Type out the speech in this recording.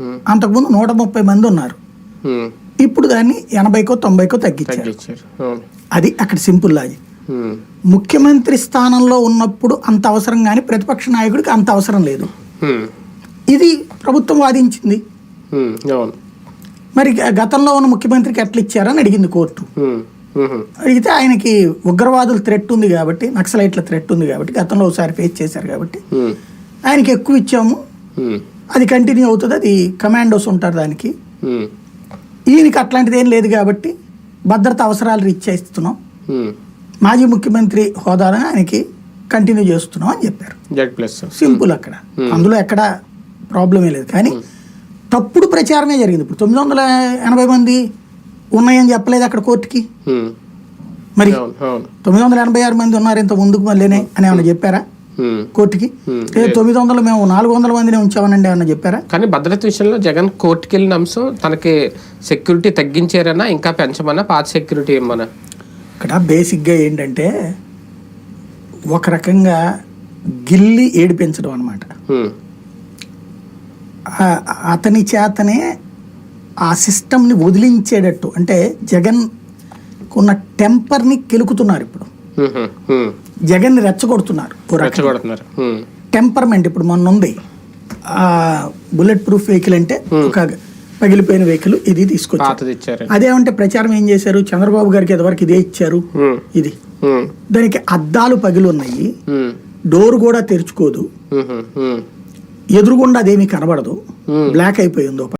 అంతకుముందు నూట ముప్పై మంది ఉన్నారు. ఇప్పుడు దాన్ని ఎనభైకో తొంభైకో తగ్గించారు. అది అక్కడ సింపుల్ లాజిక్. ముఖ్యమంత్రి స్థానంలో ఉన్నప్పుడు అంత అవసరం కానీ ప్రతిపక్ష నాయకుడికి అంత అవసరం లేదు. ఇది ప్రభుత్వం వాదించింది. మరి గతంలో ఉన్న ముఖ్యమంత్రికి ఎట్లా ఇచ్చారని అడిగింది కోర్టు. అడిగితే ఆయనకి ఉగ్రవాదుల థ్రెట్ ఉంది కాబట్టి నక్సలైట్ల థ్రెట్ ఉంది కాబట్టి గతంలో ఒకసారి ఫేస్ చేశారు కాబట్టి ఆయనకి ఎక్కువ ఇచ్చాము. అది కంటిన్యూ అవుతుంది. అది కమాండోస్ ఉంటారు దానికి. ఈయనకి అట్లాంటిది ఏం లేదు కాబట్టి భద్రత అవసరాలు రీచ్ చేస్తున్నాం. మాజీ ముఖ్యమంత్రి హోదాలో ఆయనకి కంటిన్యూ చేస్తున్నాం అని చెప్పారు. సింపుల్ అక్కడ. అందులో ఎక్కడ ప్రాబ్లమే లేదు. కానీ తప్పుడు ప్రచారమే జరిగింది. ఇప్పుడు తొమ్మిది వందల ఎనభై మంది ఉన్నాయని చెప్పలేదు అక్కడ కోర్టుకి. మరి తొమ్మిది వందల ఎనభై ఆరు మంది ఉన్నారు ఇంత ముందుకు మళ్ళీనే అని ఏమైనా చెప్పారా. కోర్టుకి? తొమ్మిది వందలు మేము నాలుగు వందల మందిని ఉంచామనండి ఏమన్నా చెప్పారా? కానీ భద్రత విషయంలో జగన్ కోర్టుకి వెళ్ళిన అంశం తనకి సెక్యూరిటీ తగ్గించారనా ఇంకా పెంచమన్నా పాత సెక్యూరిటీ ఇమ్మన్నా ఇక్కడ బేసిక్గా ఏంటంటే ఒక రకంగా గిల్లి ఏడిపించడం అనమాట అతని చేతనే ఆ సిస్టమ్ని వదిలించేటట్టు అంటే జగన్ ఉన్న టెంపర్ని కెలుకుతున్నారు ఇప్పుడు. జగన్ని రెచ్చగొడుతున్నారు. రెచ్చగొడుతున్నారు టెంపర్మెంట్ ఇప్పుడు మొన్న ఉంది. ఆ బుల్లెట్ ప్రూఫ్ వెహికల్ అంటే ఒక పగిలిపోయిన వెహికల్ ఇది తీసుకొచ్చారు. అదేమంటే ప్రచారం ఏం చేశారు? చంద్రబాబు గారికి ఎదవరకు ఇదే ఇచ్చారు. ఇది. దానికి అద్దాలు పగిలి ఉన్నాయి డోర్ కూడా తెరుచుకోదు. ఎదురుగుండా అదేమీ కనబడదు. బ్లాక్ అయిపోయి ఉందో